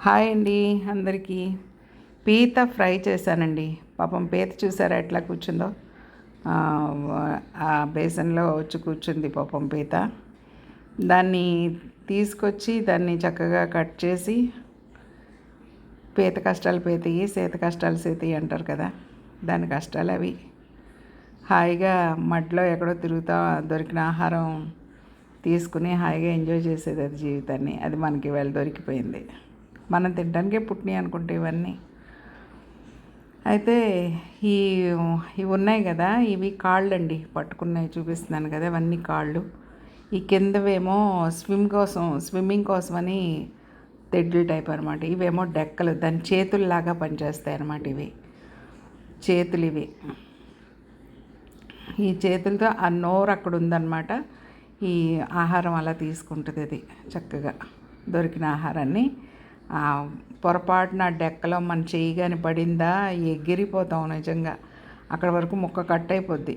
Hi అండి అందరికీ. పీత ఫ్రై చేశానండి. పాపం పీత చూసారా ఎట్లా కూర్చుందో? ఆ, బేసన్లో వచ్చి కూర్చుంది పాపం పీత. దాన్ని తీసుకొచ్చి దాన్ని చక్కగా కట్ చేసి పీత కష్టాలు పీతయి సీత కష్టాలు సీతయి అంటారు కదా దాని కష్టాలు అవి హాయిగా మట్లో ఎక్కడో తిరుగుతా దొరికిన ఆహారం తీసుకుని హాయిగా ఎంజాయ్ చేసేది అది జీవితాన్ని. అది మనకి వెళ్ళి దొరికిపోయింది. మనం తినడానికే పుట్టినాయి అనుకుంటే ఇవన్నీ. అయితే ఈ ఇవి ఉన్నాయి కదా ఇవి కాళ్ళు అండి పట్టుకున్నాయి చూపిస్తున్నాను కదా ఇవన్నీ కాళ్ళు. ఈ కిందవేమో స్విమ్ కోసం స్విమ్మింగ్ కోసమని తెడ్లు టైప్ అనమాట ఇవేమో డెక్కలు దాని చేతుల్లాగా పనిచేస్తాయి అన్నమాట ఇవి. చేతులు ఇవి. ఈ చేతులతో ఆ నోరు అక్కడ ఉందన్నమాట. ఈ ఆహారం అలా తీసుకుంటుంది అది చక్కగా. దొరికిన ఆహారాన్ని. పొరపాటున డెక్కలో మన చెయ్యి కానీ పడిందా ఎగిరిపోతాం నిజంగా. అక్కడ వరకు ముక్క కట్ అయిపోద్ది.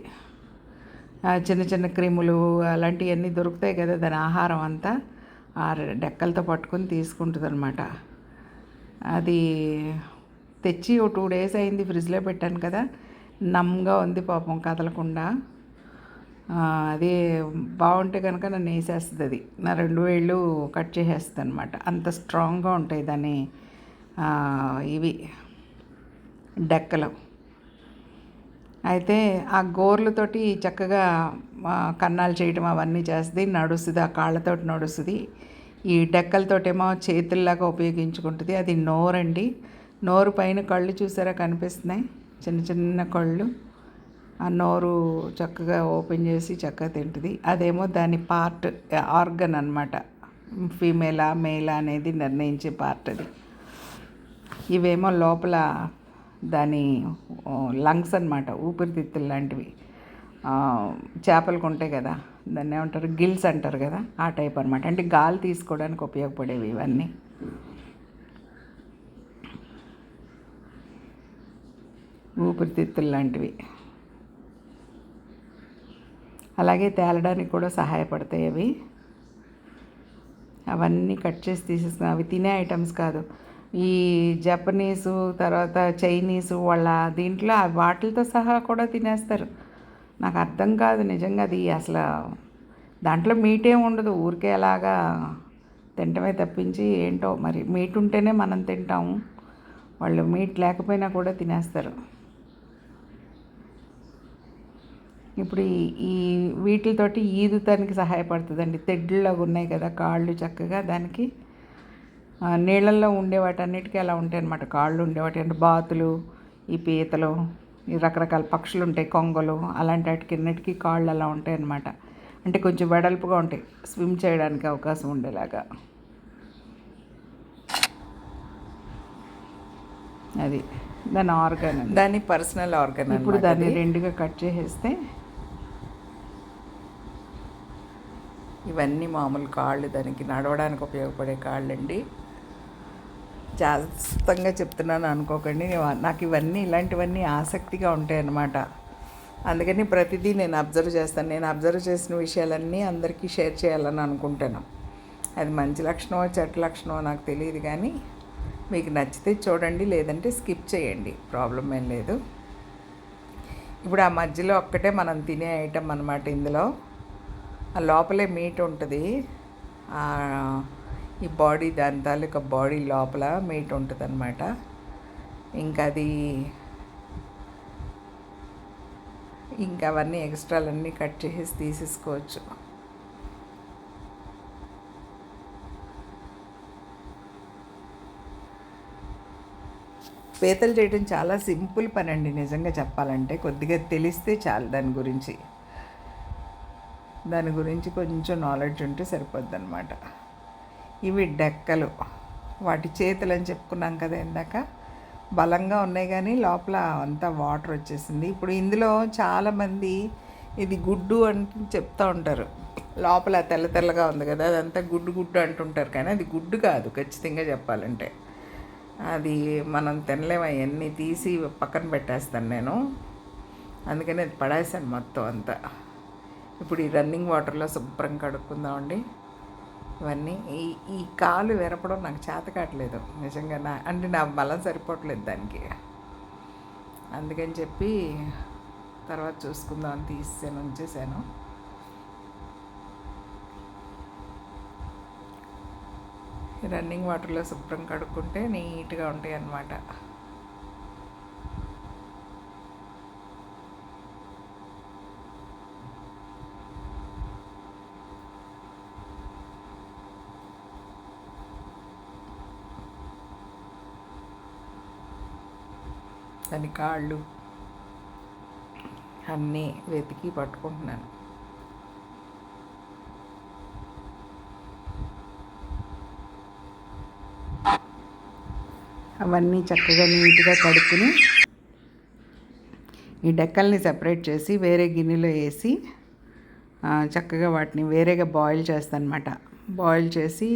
చిన్న చిన్న క్రిములు అలాంటివన్నీ దొరుకుతాయి కదా దాని ఆహారం అంతా. ఆ డెక్కలతో పట్టుకొని తీసుకుంటుంది అనమాట అది తెచ్చి ఓ టూ డేస్ అయింది ఫ్రిడ్జ్లో పెట్టాను కదా. నమ్గా ఉంది పాపం కదలకుండా. అది బాగుంటే కనుక నన్ను వేసేస్తుంది అది. నా రెండు వేళ్ళు కట్ చేసేస్తుంది అనమాట అంత స్ట్రాంగ్గా ఉంటాయి దాని ఇవి డెక్కలు. అయితే ఆ గోర్లతోటి చక్కగా కన్నాలు చేయటం అవన్నీ చేస్తుంది నడుస్తుంది ఆ కాళ్ళతోటి నడుస్తుంది. ఈ డెక్కలతోటేమో చేతుల్లాగా ఉపయోగించుకుంటుంది. అది నోరండి. నోరు పైన కళ్ళు చూసారా కనిపిస్తున్నాయి? చిన్న చిన్న కళ్ళు. ఆ నోరు చక్కగా ఓపెన్ చేసి చక్కగా తింటుంది. అదేమో దాని పార్ట్ ఆర్గన్ అనమాట ఫీమేలా మేలా అనేది నిర్ణయించే పార్ట్ అది. ఇవేమో లోపల దాని లంగ్స్ అన్నమాట ఊపిరితిత్తులు లాంటివి. ఆ, చేపలకు ఉంటాయి కదా దాన్ని ఏమంటారు గిల్స్ అంటారు కదా ఆ టైప్ అనమాట అంటే గాలి తీసుకోవడానికి ఉపయోగపడేవి ఇవన్నీ. ఊపిరితిత్తులు లాంటివి. అలాగే తేలడానికి కూడా సహాయపడతాయి అవి. అవన్నీ కట్ చేసి తీసేసుకున్నాం అవి తినే ఐటమ్స్ కాదు. ఈ జపనీసు తర్వాత చైనీసు వాళ్ళ దీంట్లో ఆ వాటిలతో సహా కూడా తినేస్తారు. నాకు అర్థం కాదు నిజంగా అది అసలు దాంట్లో మీట్ ఏం ఉండదు. ఊరికే అలాగా తింటమే తప్పించి ఏంటో మరి మీట్ ఉంటేనే మనం తింటాము వాళ్ళు మీట్ లేకపోయినా కూడా తినేస్తారు. ఇప్పుడు ఈ వీటితోటి ఈదుతానికి సహాయపడుతుందండి. తెడ్డులాగా ఉన్నాయి కదా కాళ్ళు చక్కగా దానికి నీళ్ళల్లో ఉండే వాటన్నిటికీ అలా ఉంటాయి అన్నమాట కాళ్ళు ఉండేవాటి అంటే బాతులు ఈ పీతలు ఈ రకరకాల పక్షులు ఉంటాయి కొంగలు అలాంటి వాటికి అన్నిటికీ కాళ్ళు అలా ఉంటాయి అన్నమాట అంటే కొంచెం వెడల్పుగా ఉంటాయి స్విమ్ చేయడానికి అవకాశం ఉండేలాగా. అది దాని ఆర్గన్ దాని పర్సనల్ ఆర్గన్ ఇప్పుడు దాన్ని రెండుగా కట్ చేసేస్తే ఇవన్నీ మామూలు కాళ్ళు దానికి నడవడానికి ఉపయోగపడే కాళ్ళండి. జాగ్రత్తగా చెప్తున్నాను అనుకోకండి. నాకు ఇవన్నీ ఇలాంటివన్నీ ఆసక్తిగా ఉంటాయి అన్నమాట అందుకని ప్రతిదీ నేను అబ్జర్వ్ చేస్తాను. నేను అబ్జర్వ్ చేసిన విషయాలన్నీ అందరికీ షేర్ చేయాలని అనుకుంటాను. అది మంచి లక్షణమో చెడ్డ లక్షణమో నాకు తెలియదు కానీ మీకు నచ్చితే చూడండి లేదంటే స్కిప్ చేయండి. ప్రాబ్లం ఏం లేదు. ఇప్పుడు ఆ మధ్యలో ఒక్కటే మనం తినే ఐటమ్ అనమాట ఇందులో. లోపలే మీట్ ఉంటుంది. ఈ బాడీ దాని తాలూకా బాడీ లోపల మీట్ ఉంటుంది అనమాట ఇంకా అది ఇంకా అవన్నీ ఎక్స్ట్రాలన్నీ కట్ చేసేసి తీసేసుకోవచ్చు. పీతలు చేయడం చాలా సింపుల్ పని అండి నిజంగా చెప్పాలంటే. కొద్దిగా తెలిస్తే చాలు దాని గురించి. దాని గురించి కొంచెం నాలెడ్జ్ ఉంటే సరిపోద్ది అనమాట ఇవి డెక్కలు. వాటి చేతులు అని చెప్పుకున్నాం కదా ఇందాక. బలంగా ఉన్నాయి కానీ లోపల అంతా వాటర్ వచ్చేసింది. ఇప్పుడు ఇందులో చాలామంది ఇది గుడ్డు అని చెప్తూ ఉంటారు. లోపల తెల్ల తెల్లగా ఉంది కదా అదంతా గుడ్డు గుడ్డు అంటుంటారు కానీ అది గుడ్డు కాదు ఖచ్చితంగా చెప్పాలంటే. అది మనం తినలేము అవన్నీ తీసి పక్కన పెట్టేస్తాను నేను. అందుకని అది పడేసాను మొత్తం అంతా. ఇప్పుడు ఈ రన్నింగ్ వాటర్లో శుభ్రం కడుక్కుందామండి. ఇవన్నీ ఈ ఈ కాలు విరపడం నాకు చేత కావట్లేదు. నిజంగా నా అంటే నా బలం సరిపోవట్లేదు దానికి. అందుకని చెప్పి తర్వాత చూసుకుందాం అని తీసాను ఉంచేసాను. రన్నింగ్ వాటర్లో శుభ్రం కడుక్కుంటే నీట్గా ఉంటాయి అన్నమాట దాని కాళ్ళు అన్నీ వెతికి పట్టుకుంటున్నాను. అవన్నీ చక్కగా నీట్గా కడుక్కుని ఈ డెక్కల్ని సెపరేట్ చేసి వేరే గిన్నెలో వేసి చక్కగా వాటిని వేరేగా బాయిల్ చేస్తాను అనమాట బాయిల్ చేసి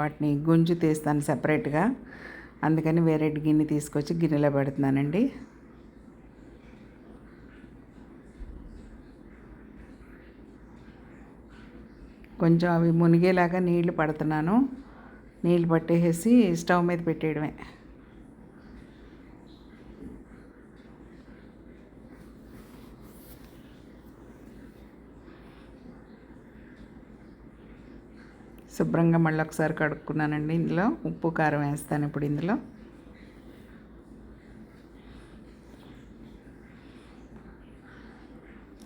వాటిని గుంజు తీస్తాను సెపరేట్గా. అందుకని వేరే గిన్నె తీసుకొచ్చి గిన్నెలో పెడుతున్నానండి. కొంచెం అవి మునిగేలాగా నీళ్ళు పడుతున్నాను. నీళ్ళు పట్టేసి స్టవ్ మీద పెట్టేయడమే. శుభ్రంగా మళ్ళీ ఒకసారి కడుక్కున్నానండి ఇందులో. ఉప్పు కారం వేస్తాను ఇప్పుడు ఇందులో.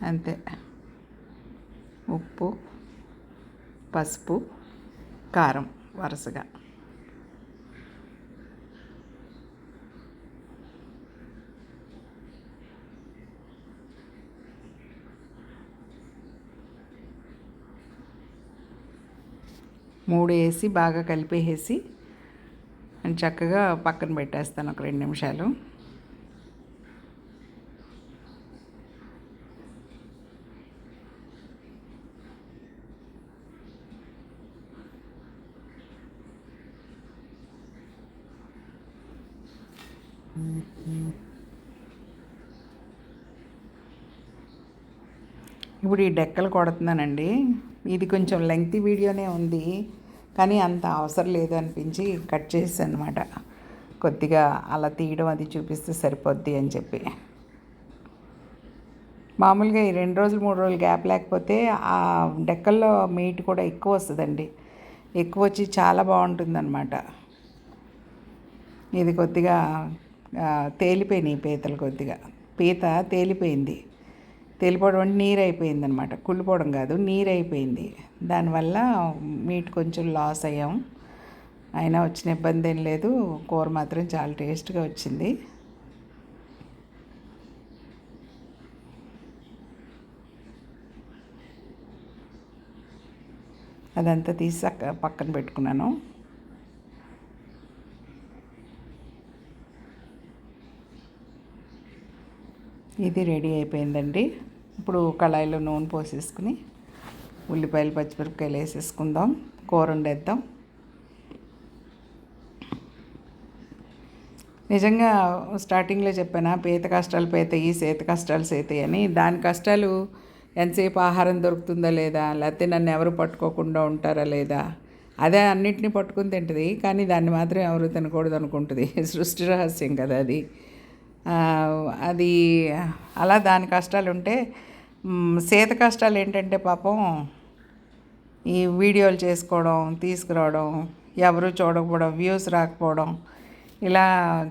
అంతే. ఉప్పు పసుపు కారం వరుసగా. మూడు వేసి బాగా కలిపేసి చక్కగా పక్కన పెట్టేస్తాను ఒక రెండు నిమిషాలు. ఇప్పుడు ఈ డెక్కలు కొడుతున్నానండి. ఇది కొంచెం లెంగ్తీ వీడియోనే ఉంది కానీ అంత అవసరం లేదు అనిపించి కట్ చేసాను అనమాట కొద్దిగా అలా తీయడం అది చూపిస్తే సరిపోద్ది అని చెప్పి. మామూలుగా ఈ రెండు రోజులు మూడు రోజులు గ్యాప్ లేకపోతే ఆ డెక్కల్లో మీట్ కూడా ఎక్కువ వస్తుందండి. ఎక్కువ వచ్చి చాలా బాగుంటుందన్నమాట. ఇది కొద్దిగా తేలిపోయినాయి పీతలు కొద్దిగా. పీత తేలిపోయింది. తేలిపోవడం అంటే నీరు అయిపోయింది అనమాట కుళ్ళిపోవడం కాదు నీరు అయిపోయింది. దానివల్ల మీట్ కొంచెం లాస్ అయ్యాం. అయినా వచ్చిన ఇబ్బంది ఏం లేదు. కూర మాత్రం చాలా టేస్ట్గా వచ్చింది. అదంతా తీసి అక్క- పక్కన పెట్టుకున్నాను. ఇది రెడీ అయిపోయిందండి. ఇప్పుడు కళాయిలో నూనె పోసేసుకుని ఉల్లిపాయలు పచ్చిమిరపకాయలు వేసేసుకుందాం. కూర వండేద్దాం. నిజంగా స్టార్టింగ్లో చెప్పాన పేత కష్టాలు పేతయి సేత కష్టాలు సేతయి అని. దాని కష్టాలు ఎంతసేపు ఆహారం దొరుకుతుందా లేదా లేకపోతే నన్ను ఎవరు పట్టుకోకుండా ఉంటారా లేదా అదే అన్నిటిని పట్టుకుని తింటుంది. కానీ దాన్ని మాత్రం ఎవరు తినకూడదు అనుకుంటుంది సృష్టి రహస్యం కదా అది. అది అలా దాని కష్టాలు ఉంటే సేత కష్టాలు ఏంటంటే పాపం ఈ వీడియోలు చేసుకోవడం తీసుకురావడం ఎవరు చూడకపోవడం వ్యూస్ రాకపోవడం ఇలా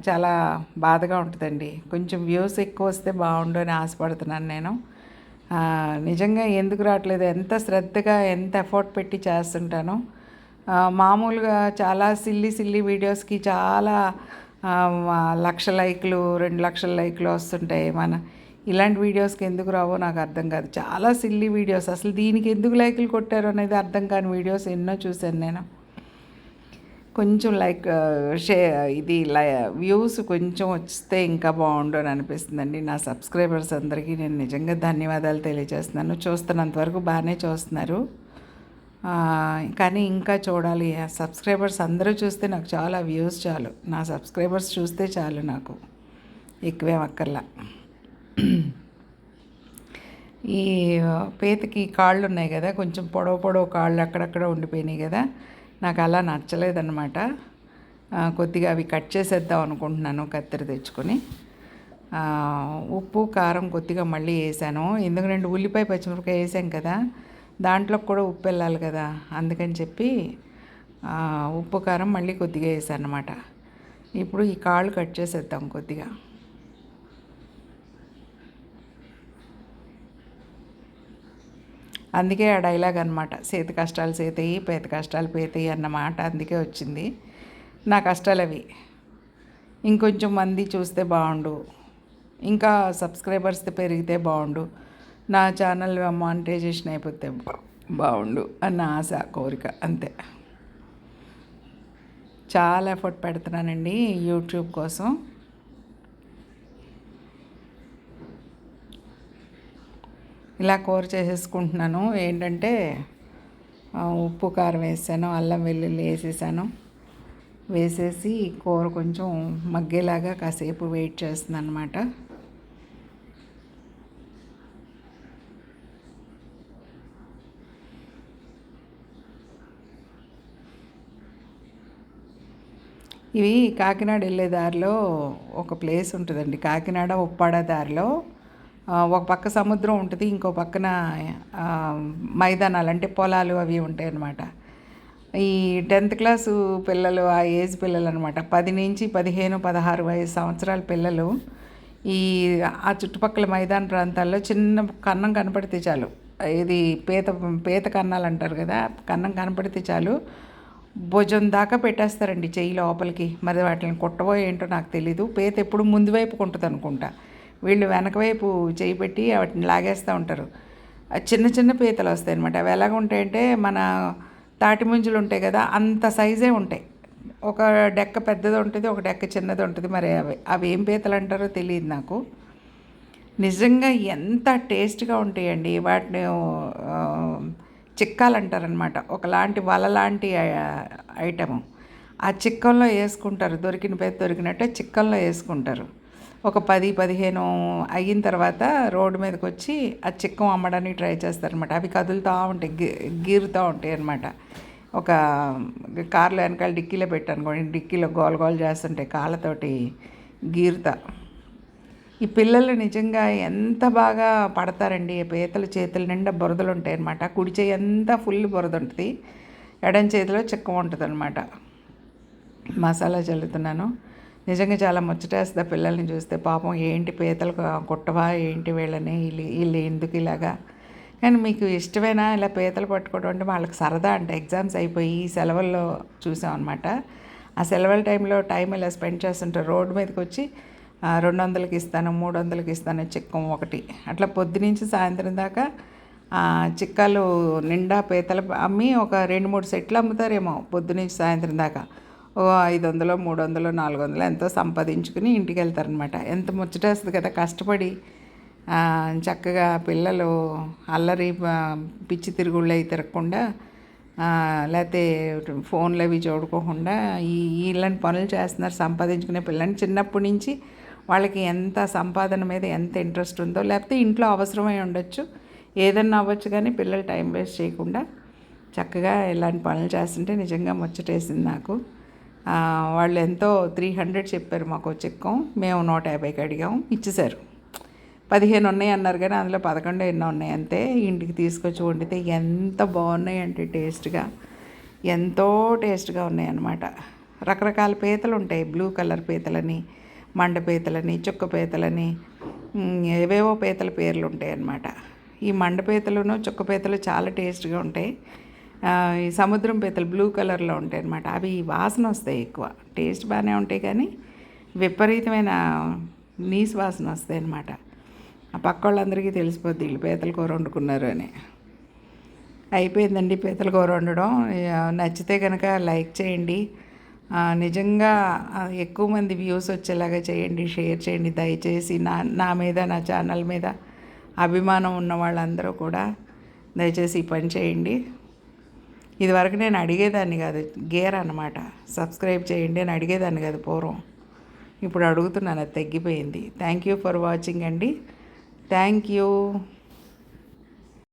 చాలా బాధగా ఉంటుందండి. కొంచెం వ్యూస్ ఎక్కువ వస్తే బాగుండు అని ఆశపడుతున్నాను నేను. నిజంగా ఎందుకు రావట్లేదు? ఎంత శ్రద్ధగా ఎంత ఎఫర్ట్ పెట్టి చేస్తుంటానో? మామూలుగా చాలా సిల్లి సిల్లి వీడియోస్కి చాలా లక్ష లైక్లు రెండు లక్షల లైక్లు వస్తుంటాయి. మన ఇలాంటి వీడియోస్కి ఎందుకు రావో నాకు అర్థం కాదు. చాలా సిల్లీ వీడియోస్. అసలు దీనికి ఎందుకు లైక్లు కొట్టారు అనేది అర్థం కాని వీడియోస్ ఎన్నో చూశాను నేను. కొంచెం లైక్ షే ఇది లై వ్యూస్ కొంచెం వస్తే ఇంకా బాగుండు అని అనిపిస్తుందండి. నా సబ్స్క్రైబర్స్ అందరికీ నేను నిజంగా ధన్యవాదాలు తెలియజేస్తున్నాను. చూస్తున్నంత వరకు బాగానే చూస్తున్నారు. కానీ ఇంకా చూడాలి. ఆ సబ్స్క్రైబర్స్ అందరూ చూస్తే నాకు చాలా వ్యూస్ చాలు. నా సబ్స్క్రైబర్స్ చూస్తే చాలు నాకు. ఎక్కువేం అక్కర్లా. ఈ పీతకి కాళ్ళు ఉన్నాయి కదా కొంచెం పొడవు పొడవు కాళ్ళు అక్కడక్కడ ఉండిపోయినాయి కదా నాకు అలా నచ్చలేదన్నమాట. కొద్దిగా అవి కట్ చేసేద్దాం అనుకుంటున్నాను కత్తెర తెచ్చుకొని. ఉప్పు కారం కొద్దిగా మళ్ళీ వేసాను. ఎందుకంటే ఉల్లిపాయ పచ్చిమిరపకాయ వేసాం కదా దాంట్లో కూడా ఉప్పు వెళ్ళాలి కదా. అందుకని చెప్పి ఉప్పు కారం మళ్ళీ కొద్దిగా వేసాను ఇప్పుడు ఈ కాళ్ళు కట్ చేసేద్దాం కొద్దిగా. అందుకే ఆ డైలాగ్ అనమాట సేతి కష్టాలు సేతయి పేత కష్టాలు పేతయ్యి అన్నమాట అందుకే వచ్చింది. నా కష్టాలు అవి. ఇంకొంచెం మంది చూస్తే బాగుండు. ఇంకా సబ్స్క్రైబర్స్ పెరిగితే బాగుండు. నా ఛానల్ మానిటైజేషన్ అయిపోతే బాగుండు అన్న ఆశ కోరిక అంతే. చాలా ఎఫర్ట్ పెడుతున్నానండి యూట్యూబ్ కోసం. ఇలా కూర చేసేసుకుంటున్నాను. ఏంటంటే ఉప్పు కారం వేసాను అల్లం వెల్లుల్లి వేసేసాను. వేసేసి కూర కొంచెం మగ్గేలాగా కాసేపు వెయిట్ చేస్తుంది అనమాట ఇవి కాకినాడ వెళ్ళే దారిలో ఒక ప్లేస్ ఉంటుందండి. కాకినాడ ఉప్పాడ దారిలో ఒక పక్క సముద్రం ఉంటుంది ఇంకో పక్కన మైదానాలు అంటే పొలాలు అవి ఉంటాయి అన్నమాట ఈ టెన్త్ క్లాసు పిల్లలు ఆ ఏజ్ పిల్లలు అనమాట పది నుంచి పదిహేను పదహారు వయసు సంవత్సరాల పిల్లలు ఈ ఆ చుట్టుపక్కల మైదాన ప్రాంతాల్లో చిన్న కన్నం కనపడితే చాలు. ఇది పీత పీత కన్నాలు అంటారు కదా కన్నం కనపడితే చాలు. భుజం దాకా పెట్టేస్తారండి చెయ్యి లోపలికి. మరి వాటిని కుట్టవో ఏంటో నాకు తెలీదు. పీత ఎప్పుడు ముందు వైపు ఉంటుంది అనుకుంటా. వీళ్ళు వెనక వైపు చేయి పెట్టి వాటిని లాగేస్తూ ఉంటారు. చిన్న చిన్న పీతలు వస్తాయి అనమాట అవి ఎలాగ ఉంటాయంటే మన తాటి ముంజులు ఉంటాయి కదా అంత సైజే ఉంటాయి. ఒక డెక్క పెద్దది ఉంటుంది ఒక డెక్క చిన్నది ఉంటుంది. మరి అవి అవి ఏం పీతలు అంటారో తెలియదు నాకు. నిజంగా ఎంత టేస్ట్గా ఉంటాయండి వాటిని చిక్కాలు అంటారనమాట ఒకలాంటి వల లాంటి ఐటము. ఆ చిక్కంలో వేసుకుంటారు. దొరికిన పేద దొరికినట్టే చిక్కంలో వేసుకుంటారు. ఒక పది పదిహేను అయిన తర్వాత రోడ్డు మీదకి వచ్చి ఆ చిక్కం అమ్మడానికి ట్రై చేస్తారనమాట. అవి కదులుతూ ఉంటాయి గీ గీరుతూ ఉంటాయి అనమాట ఒక కార్లో వెనకాల డిక్కీలో పెట్టాను డిక్కీలో గోల గోల చేస్తుంటాయి కాళ్ళతోటి గీరుతా. ఈ పిల్లలు నిజంగా ఎంత బాగా పడతారండి? పీతలు చేతుల నిండా బురదలు ఉంటాయి అనమాట కుడి చేయి అంతా ఫుల్ బురద ఉంటుంది. ఎడం చేతిలో చిక్క ఉంటుంది అనమాట మసాలా చల్లుతున్నాను. నిజంగా చాలా ముచ్చటేస్తుంది పిల్లల్ని చూస్తే. పాపం ఏంటి పీతలు కుట్టవా? ఏంటి వీళ్ళని? వీళ్ళు వీళ్ళు ఎందుకు ఇలాగా? కానీ మీకు ఇష్టమైనా ఇలా పీతలు పట్టుకోవడం అంటే? వాళ్ళకి సరదా అంటే. ఎగ్జామ్స్ అయిపోయి ఈ సెలవుల్లో చూసాం అనమాట ఆ సెలవుల టైంలో టైం ఇలా స్పెండ్ చేస్తుంటారు రోడ్డు మీదకి వచ్చి రెండు వందలకి ఇస్తాను మూడు వందలకి ఇస్తాను చిక్కం ఒకటి. అట్లా పొద్దునుంచి సాయంత్రం దాకా చిక్కాలు నిండా పీతలు అమ్మి ఒక రెండు మూడు సెట్లు అమ్ముతారేమో పొద్దునుంచి సాయంత్రం దాకా. ఓ ఐదు వందలు మూడు వందలు నాలుగు వందలు ఎంతో సంపాదించుకుని ఇంటికి వెళ్తారనమాట. ఎంత ముచ్చటేస్తుంది కదా కష్టపడి చక్కగా పిల్లలు అల్లరి పిచ్చి తిరుగుళ్ళు అవి తిరగకుండా లేకపోతే ఫోన్లు అవి చూడుకోకుండా ఈ ఇలాంటి పనులు చేస్తున్నారు సంపాదించుకునే పిల్లని చిన్నప్పటి నుంచి వాళ్ళకి ఎంత సంపాదన మీద ఎంత ఇంట్రెస్ట్ ఉందో లేకపోతే ఇంట్లో అవసరమై ఉండొచ్చు. ఏదన్నా అవ్వచ్చు కానీ పిల్లలు టైం వేస్ట్ చేయకుండా చక్కగా ఇలాంటి పనులు చేస్తుంటే నిజంగా ముచ్చటేసింది నాకు. వాళ్ళు ఎంతో త్రీ హండ్రెడ్ చెప్పారు మాకు చిక్కం. మేము నూట యాభైకి అడిగాం. ఇచ్చేశారు. పదిహేను ఉన్నాయి అన్నారు కానీ అందులో పదకొండు ఎన్నో ఉన్నాయి. అంతే. ఇంటికి తీసుకొచ్చి వండితే ఎంత బాగున్నాయి అంటే టేస్ట్గా ఎంతో టేస్ట్గా ఉన్నాయన్నమాట. రకరకాల పీతలు ఉంటాయి. బ్లూ కలర్ పీతలని మండ పీతలని చుక్క పీతలని ఏవేవో పీతల పేర్లు ఉంటాయి అన్నమాట. ఈ మండ పీతలును చుక్క పీతలు చాలా టేస్ట్గా ఉంటాయి. ఈ సముద్రం పీతలు బ్లూ కలర్లో ఉంటాయి అన్నమాట. అవి వాసన వస్తాయి ఎక్కువ. టేస్ట్ బాగానే ఉంటాయి కానీ విపరీతమైన నీసు వాసన వస్తాయి అన్నమాట. ఆ పక్క వాళ్ళందరికీ తెలిసిపోద్ది వీళ్ళు పీతల కూర వండుకున్నారు అని. అయిపోయిందండి పీతల కూర వండడం. నచ్చితే కనుక లైక్ చేయండి. నిజంగా ఎక్కువ మంది వ్యూస్ వచ్చేలాగా చేయండి షేర్ చేయండి దయచేసి నా నా మీద నా ఛానల్ మీద అభిమానం ఉన్న వాళ్ళందరూ కూడా దయచేసి ఈ పని చేయండి. ఇదివరకు నేను అడిగేదాన్ని కాదు గేర్ అనమాట సబ్స్క్రైబ్ చేయండి అని అడిగేదాన్ని కాదు పూర్వం. ఇప్పుడు అడుగుతున్నాను అది తగ్గిపోయింది. థ్యాంక్ యూ ఫర్ వాచింగ్ అండి. Thank you.